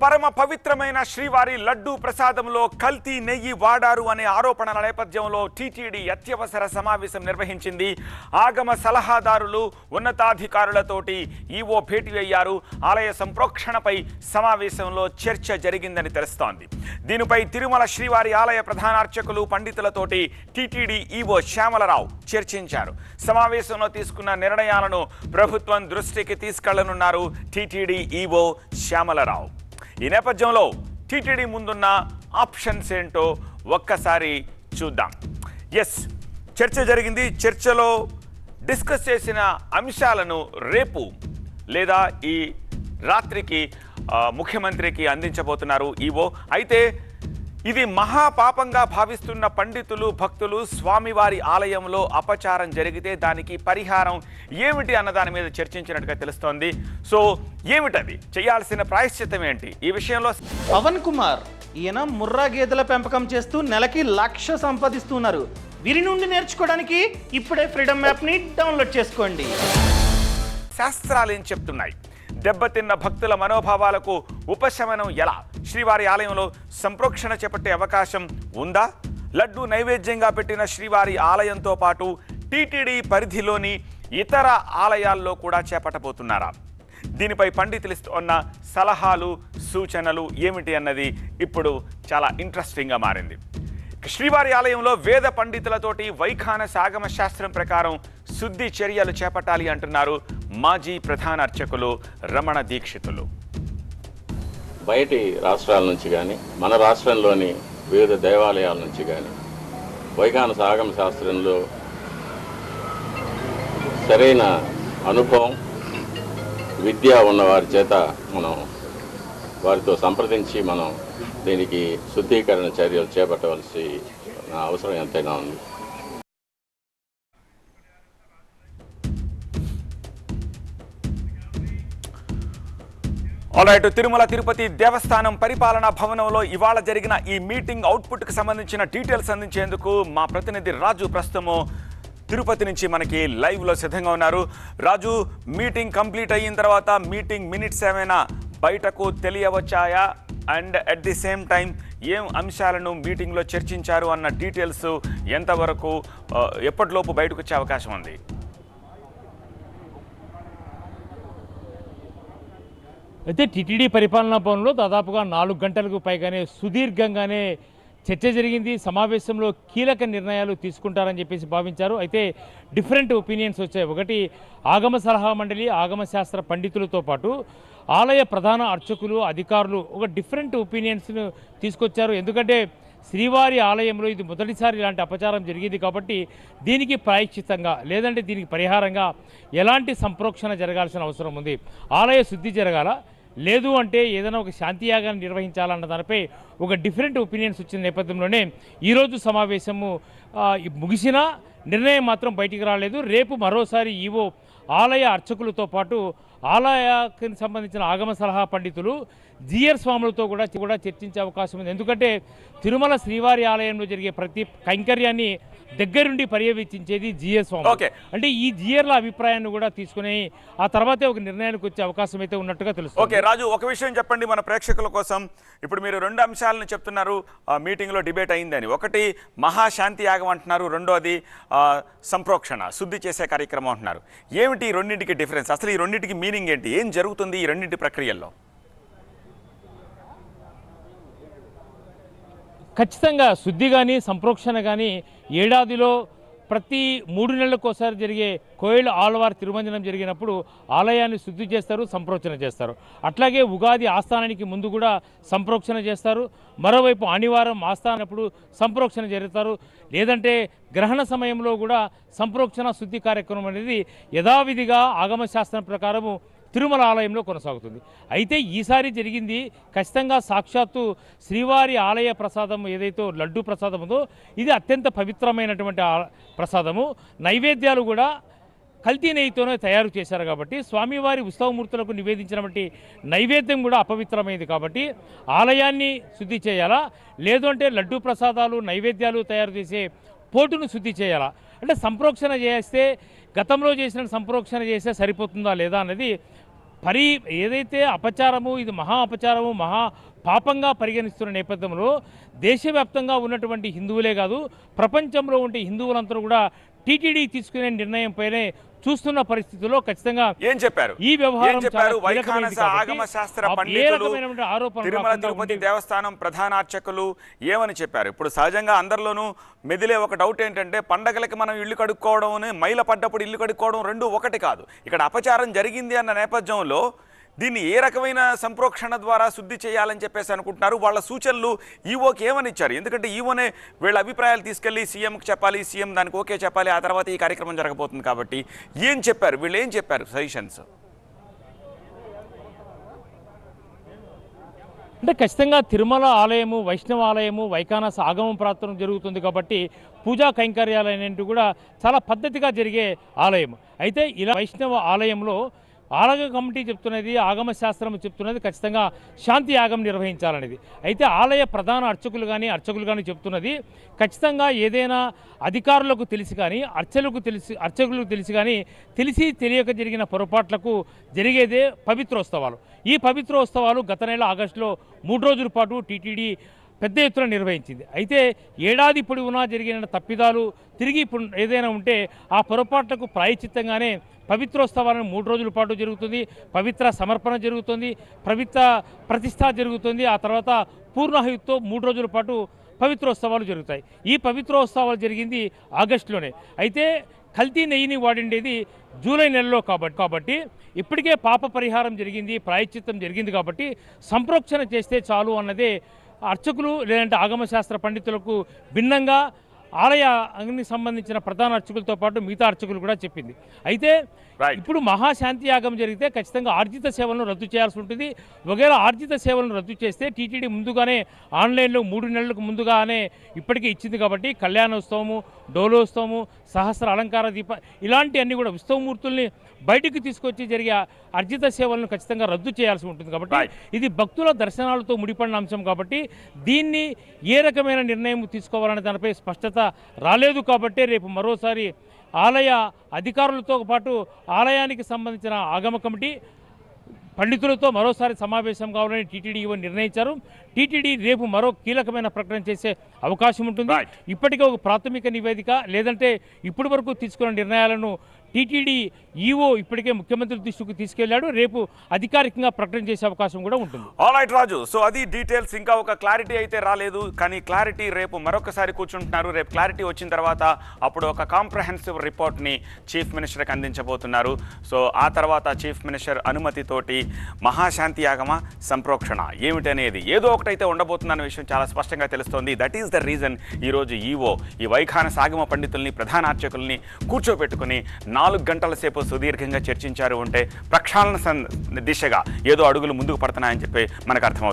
పరమ పవిత్రమైన శ్రీవారి లడ్డూ ప్రసాదంలో కల్తీ నెయ్యి వాడారు అనే ఆరోపణల నేపథ్యంలో టీటీడీ అత్యవసర సమావేశం నిర్వహించింది. ఆగమ సలహాదారులు ఉన్నతాధికారులతోటి ఈవో భేటీ అయ్యారు. ఆలయ సంప్రోక్షణపై సమావేశంలో చర్చ జరిగిందని తెలుస్తోంది. దీనిపై తిరుమల శ్రీవారి ఆలయ ప్రధానార్చకులు పండితులతోటి టీటీడీ ఈవో శ్యామలరావు చర్చించారు. సమావేశంలో తీసుకున్న నిర్ణయాలను ప్రభుత్వం దృష్టికి తీసుకెళ్ళనున్నారు టీటీడీ ఈవో శ్యామలరావు. ఈ నేపథ్యంలో టీటీడీ ముందున్న ఆప్షన్స్ ఏంటో ఒక్కసారి చూద్దాం. ఎస్ చర్చ జరిగింది. చర్చలో డిస్కస్ చేసిన అంశాలను రేపు లేదా ఈ రాత్రికి ముఖ్యమంత్రికి అందించబోతున్నారు ఈవో. అయితే ఇది మహాపాపంగా భావిస్తున్న పండితులు భక్తులు స్వామివారి ఆలయంలో అపచారం జరిగితే దానికి పరిహారం ఏమిటి అన్న దాని మీద చర్చించినట్టుగా తెలుస్తోంది. సో ఏమిటది? చేయాల్సిన ప్రాయశ్చిత్తం ఏంటి? ఈ విషయంలో పవన్ కుమార్ ఈయన ముర్రా గేదెల పెంపకం చేస్తూ నెలకి లక్ష సంపాదిస్తున్నారు. వీరి నుండి నేర్చుకోవడానికి ఇప్పుడే ఫ్రీడమ్ యాప్ని డౌన్లోడ్ చేసుకోండి. శాస్త్రాలు ఏం చెప్తున్నాయి? దెబ్బతిన్న భక్తుల మనోభావాలకు ఉపశమనం ఎలా? శ్రీవారి ఆలయంలో సంప్రోక్షణ చేపట్టే అవకాశం ఉందా? లడ్డు నైవేద్యంగా పెట్టిన శ్రీవారి ఆలయంతో పాటు టీటీడీ పరిధిలోని ఇతర ఆలయాల్లో కూడా చేపట్టబోతున్నారా? దీనిపై పండితులు ఉన్న సలహాలు సూచనలు ఏమిటి అన్నది ఇప్పుడు చాలా ఇంట్రెస్టింగ్గా మారింది. శ్రీవారి ఆలయంలో వేద పండితులతోటి వైఖాన సాగమ శాస్త్రం ప్రకారం శుద్ధి చర్యలు చేపట్టాలి అంటున్నారు మాజీ ప్రధాన అర్చకులు రమణ దీక్షితులు. బయటి రాష్ట్రాల నుంచి కానీ మన రాష్ట్రంలోని వివిధ దేవాలయాల నుంచి కానీ వైఖాన సాగమ శాస్త్రంలో సరైన అనుభవం విద్య ఉన్నవారి చేత మనం వారితో సంప్రదించి మనం దీనికి శుద్ధీకరణ చర్యలు చేపట్టవలసి అవసరం ఎంతైనా ఉంది. ఆల్రైట్ తిరుమల తిరుపతి దేవస్థానం పరిపాలనా భవనంలో ఇవాళ జరిగిన ఈ మీటింగ్ అవుట్పుట్కి సంబంధించిన డీటెయిల్స్ అందించేందుకు మా ప్రతినిధి రాజు ప్రస్తుతము తిరుపతి నుంచి మనకి లైవ్లో సిద్ధంగా ఉన్నారు. రాజు మీటింగ్ కంప్లీట్ అయిన తర్వాత మీటింగ్ మినిట్స్ ఏమైనా బయటకు తెలియవచ్చాయా? And at the same time ఏం అంశాలను మీటింగ్లో చర్చించారు అన్న డీటెయిల్స్ ఎంతవరకు ఎప్పటిలోపు బయటకు వచ్చే అవకాశం ఉంది? అయితే టీటీడీ పరిపాలనా భవన్లో దాదాపుగా నాలుగు గంటలకు పైగానే సుదీర్ఘంగానే చర్చ జరిగింది. సమావేశంలో కీలక నిర్ణయాలు తీసుకుంటారని చెప్పేసి భావించారు. అయితే డిఫరెంట్ ఒపీనియన్స్ వచ్చాయి. ఒకటి ఆగమ సలహా మండలి ఆగమ శాస్త్ర పండితులతో పాటు ఆలయ ప్రధాన అర్చకులు అధికారులు ఒక డిఫరెంట్ ఒపీనియన్స్ను తీసుకొచ్చారు. ఎందుకంటే శ్రీవారి ఆలయంలో ఇది మొదటిసారి ఇలాంటి అపచారం జరిగింది కాబట్టి దీనికి ప్రాయశ్చితంగా లేదంటే దీనికి పరిహారంగా ఎలాంటి సంప్రోక్షణ జరగాల్సిన అవసరం ఉంది. ఆలయ శుద్ధి జరగాల లేదు అంటే ఏదైనా ఒక శాంతి యాగాన్ని నిర్వహించాలన్న దానిపై ఒక డిఫరెంట్ ఒపీనియన్స్ వచ్చిన నేపథ్యంలోనే ఈరోజు సమావేశము ముగిసినా నిర్ణయం మాత్రం బయటికి రాలేదు. రేపు మరోసారి ఈవో ఆలయ అర్చకులతో పాటు ఆలయానికి సంబంధించిన ఆగమ సలహా పండితులు జిఆర్ స్వాములతో కూడా కూడా చర్చించే అవకాశం ఉంది. ఎందుకంటే తిరుమల శ్రీవారి ఆలయంలో జరిగే ప్రతి కైంకర్యాన్ని దగ్గరుండి పర్యవేక్షించేది జిఎస్ స్వామి. ఓకే. అంటే ఈ జియర్ల అభిప్రాయాన్ని కూడా తీసుకుని ఆ తర్వాతే ఒక నిర్ణయానికి వచ్చే అవకాశం అయితే ఉన్నట్టుగా తెలుస్తుంది. ఓకే రాజు ఒక విషయం చెప్పండి మన ప్రేక్షకుల కోసం. ఇప్పుడు మీరు రెండు అంశాలను చెప్తున్నారు. మీటింగ్లో డిబేట్ అయిందని. ఒకటి మహాశాంతి యాగం అంటున్నారు. రెండోది సంప్రోక్షణ శుద్ధి చేసే కార్యక్రమం అంటున్నారు. ఏమిటి ఈ రెండింటికి డిఫరెన్స్ అసలు ఈ రెండింటికి మీనింగ్ ఏంటి? ఏం జరుగుతుంది ఈ రెండింటి ప్రక్రియల్లో? ఖచ్చితంగా శుద్ధి కానీ సంప్రోక్షణ కానీ ఏడాదిలో ప్రతి మూడు నెలలకు ఒకసారి జరిగే కోయిల్ ఆళ్వార్ తిరుమంజనం జరిగినప్పుడు ఆలయాన్ని శుద్ధి చేస్తారు సంప్రోక్షణ చేస్తారు. అట్లాగే ఉగాది ఆస్థానానికి ముందు కూడా సంప్రోక్షణ చేస్తారు. మరోవైపు ఆనివారం ఆస్థానప్పుడు సంప్రోక్షణ జరుగుతారు లేదంటే గ్రహణ సమయంలో కూడా సంప్రోక్షణ శుద్ధి కార్యక్రమం అనేది యథావిధిగా ఆగమశాస్త్రం ప్రకారము తిరుమల ఆలయంలో కొనసాగుతుంది. అయితే ఈసారి జరిగింది ఖచ్చితంగా సాక్షాత్తు శ్రీవారి ఆలయ ప్రసాదం ఏదైతే లడ్డు ప్రసాదం ఉందో ఇది అత్యంత పవిత్రమైనటువంటి ఆ- ప్రసాదము. నైవేద్యాలు కూడా కల్తీ నెయ్యితోనే తయారు చేశారు కాబట్టి స్వామివారి ఉత్సవమూర్తులకు నివేదించినటువంటి నైవేద్యం కూడా అపవిత్రమైంది కాబట్టి ఆలయాన్ని శుద్ధి చేయాలా? లేదు అంటే లడ్డు ప్రసాదాలు నైవేద్యాలు తయారు చేసే పోటును శుద్ధి చేయాలా? అంటే సంప్రోక్షణ చేస్తే గతంలో చేసిన సంప్రోక్షణ చేస్తే సరిపోతుందా లేదా అనేది పరి ఏదైతే అపచారము ఇది మహా అపచారము మహా పాపంగా పరిగణిస్తున్న నేపథ్యంలో దేశవ్యాప్తంగా ఉన్నటువంటి హిందువులే కాదు ప్రపంచంలో ఉండే హిందువులందరూ కూడా టీటీడీ తీసుకునే నిర్ణయంపైనే చూస్తున్న పరిస్థితుల్లో ఖచ్చితంగా ఏం చెప్పారు? ఈ వ్యవహారం చెప్పారు? వైఖానస ఆగమ శాస్త్ర పండితులు తిరుమల తిరుపతి దేవస్థానం ప్రధాన అర్చకులు ఏమని చెప్పారు? ఇప్పుడు సహజంగా అందరిలోనూ మెదిలే ఒక డౌట్ ఏంటంటే పండగలకి మనం ఇల్లు కడుక్కోవడం మైల పడ్డప్పుడు ఇల్లు కడుక్కోవడం రెండు ఒకటి కాదు. ఇక్కడ అపచారం జరిగింది అన్న నేపథ్యంలో దీన్ని ఏ రకమైన సంప్రోక్షణ ద్వారా శుద్ధి చేయాలని చెప్పేసి అనుకుంటున్నారు? వాళ్ళ సూచనలు ఈవోకి ఏమని ఇచ్చారు? ఎందుకంటే ఈవోనే వీళ్ళ అభిప్రాయాలు తీసుకెళ్ళి సీఎంకి చెప్పాలి సీఎం దానికి ఓకే చెప్పాలి ఆ తర్వాత ఈ కార్యక్రమం జరగబోతుంది కాబట్టి ఏం చెప్పారు? వీళ్ళు ఏం చెప్పారు సజెషన్స్? అంటే ఖచ్చితంగా తిరుమల ఆలయము వైష్ణవ ఆలయము వైకానస ఆగమం ప్రార్థన జరుగుతుంది కాబట్టి పూజా కైంకర్యాలు అనేవి కూడా చాలా పద్ధతిగా జరిగే ఆలయం అయితే ఇలా వైష్ణవ ఆలయంలో ఆలయ కమిటీ చెప్తున్నది ఆగమ శాస్త్రం చెప్తున్నది ఖచ్చితంగా శాంతి యాగం నిర్వహించాలనేది. అయితే ఆలయ ప్రధాన అర్చకులు కానీ అర్చకులు కానీ చెప్తున్నది ఖచ్చితంగా ఏదైనా అధికారులకు తెలిసి కానీ అర్చకులకు తెలిసి అర్చకులకు తెలిసి కానీ తెలిసి తెలియక జరిగిన పొరపాట్లకు జరిగేదే పవిత్రోత్సవాలు. ఈ పవిత్రోత్సవాలు గత నెల ఆగస్టులో మూడు రోజుల పాటు టీటీడీ పెద్ద ఎత్తున నిర్వహించింది. అయితే ఏడాది పొడవునా జరిగిన తప్పిదాలు తిరిగి ఇప్పుడు ఏదైనా ఉంటే ఆ పొరపాట్లకు ప్రాయచిత్తంగానే పవిత్రోత్సవాలను మూడు రోజుల పాటు జరుగుతుంది. పవిత్ర సమర్పణ జరుగుతుంది. పవిత్ర ప్రతిష్ట జరుగుతుంది. ఆ తర్వాత పూర్ణాహుతితో మూడు రోజుల పాటు పవిత్రోత్సవాలు జరుగుతాయి. ఈ పవిత్రోత్సవాలు జరిగింది ఆగస్టులోనే. అయితే కల్తీ నెయ్యిని వాడిండేది జూలై నెలలో కాబట్టి కాబట్టి ఇప్పటికే పాప పరిహారం జరిగింది ప్రాయశ్చిత్తం జరిగింది కాబట్టి సంప్రోక్షణ చేస్తే చాలు అన్నదే అర్చకులు లేదంటే ఆగమశాస్త్ర పండితులకు భిన్నంగా ఆలయ సంబంధించిన ప్రధాన అర్చకులతో పాటు మిగతా అర్చకులు కూడా చెప్పింది. అయితే ఇప్పుడు మహాశాంతి యాగం జరిగితే ఖచ్చితంగా ఆర్జిత సేవలను రద్దు చేయాల్సి ఉంటుంది ఒకవేళ ఆర్జిత సేవలను రద్దు చేస్తే టీటీడీ ముందుగానే ఆన్లైన్లో మూడు నెలలకు ముందుగానే ఇప్పటికే ఇచ్చింది కాబట్టి కళ్యాణోత్సవము డోలోత్సవము సహస్ర అలంకార దీప ఇలాంటి అన్ని కూడా ఉత్సవమూర్తుల్ని బయటికి తీసుకొచ్చి జరిగే అర్జిత సేవలను ఖచ్చితంగా రద్దు చేయాల్సి ఉంటుంది కాబట్టి. ఇది భక్తుల దర్శనాలతో ముడిపడిన అంశం కాబట్టి దీన్ని ఏ రకమైన నిర్ణయం తీసుకోవాలనే దానిపై స్పష్టత రాలేదు కాబట్టి రేపు మరోసారి ఆలయ అధికారులతో పాటు ఆలయానికి సంబంధించిన ఆగమ కమిటీ పండితులతో మరోసారి సమావేశం కావాలని టీటీడీ నిర్ణయించారు టీటీడీ రేపు మరో కీలకమైన ప్రకటన చేసే అవకాశం ఉంటుంది. ఇప్పటికే ఒక ప్రాథమిక నివేదిక లేదంటే ఇప్పటి వరకు తీసుకున్న నిర్ణయాలను టీటీడీ ఈవో ఇప్పటికే ముఖ్యమంత్రి దృష్టికి తీసుకెళ్ళాడు. రేపు అధికారికంగా ప్రకటన చేసే అవకాశం కూడా ఉంటుంది. ఆల్రైట్ రాజు సో అది డీటెయిల్స్ ఇంకా ఒక క్లారిటీ అయితే రాలేదు. కానీ క్లారిటీ రేపు మరొకసారి కూర్చుంటున్నారు. రేపు క్లారిటీ వచ్చిన తర్వాత అప్పుడు ఒక కాంప్రహెన్సివ్ రిపోర్ట్ని చీఫ్ మినిస్టర్కి అందించబోతున్నారు. సో ఆ తర్వాత చీఫ్ మినిస్టర్ అనుమతితోటి మహాశాంతి యాగమ సంప్రోక్షణ ఏమిటనేది ఏదో ఒకటైతే ఉండబోతుందన్న విషయం చాలా స్పష్టంగా తెలుస్తోంది. దట్ ఈస్ ద రీజన్ ఈరోజు ఈవో ఈ వైఖాన సాగమ పండితుల్ని ప్రధాన అర్చకుల్ని కూర్చోబెట్టుకుని నాలుగు గంటల సేపు సుదీర్ఘంగా చర్చించారు ఉంటే ప్రక్షాళన దిశగా ఏదో అడుగులు ముందుకు పడుతున్నాయని చెప్పి మనకు అర్థమవుతుంది.